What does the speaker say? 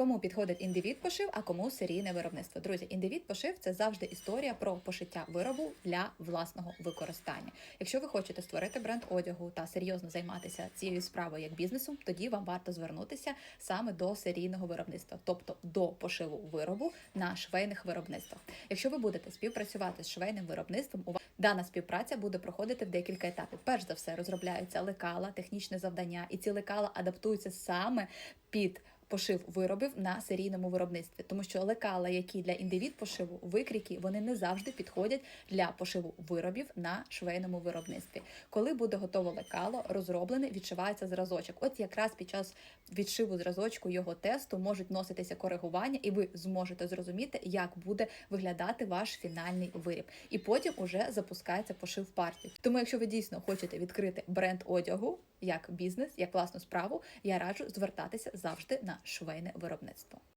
Кому підходить індивід пошив, а кому серійне виробництво. Друзі, індивід пошив це завжди історія про пошиття виробу для власного використання. Якщо ви хочете створити бренд одягу та серйозно займатися цією справою як бізнесом, тоді вам варто звернутися саме до серійного виробництва, тобто до пошиву виробу на швейних виробництвах. Якщо ви будете співпрацювати з швейним виробництвом, у вас дана співпраця буде проходити в декілька етапів. Перш за все, розробляються лекала, технічне завдання, і ці лекала адаптуються саме під пошив виробів на серійному виробництві, тому що лекала, які для індивід пошиву, викрійки, вони не завжди підходять для пошиву виробів на швейному виробництві. Коли буде готове лекало, розроблене, відшивається зразочок. От якраз під час відшиву зразочку його тесту можуть носитися коригування, і ви зможете зрозуміти, як буде виглядати ваш фінальний виріб. І потім уже запускається пошив партії. Тому, якщо ви дійсно хочете відкрити бренд одягу як бізнес, як власну справу, я раджу звертатися завжди на швейне виробництво.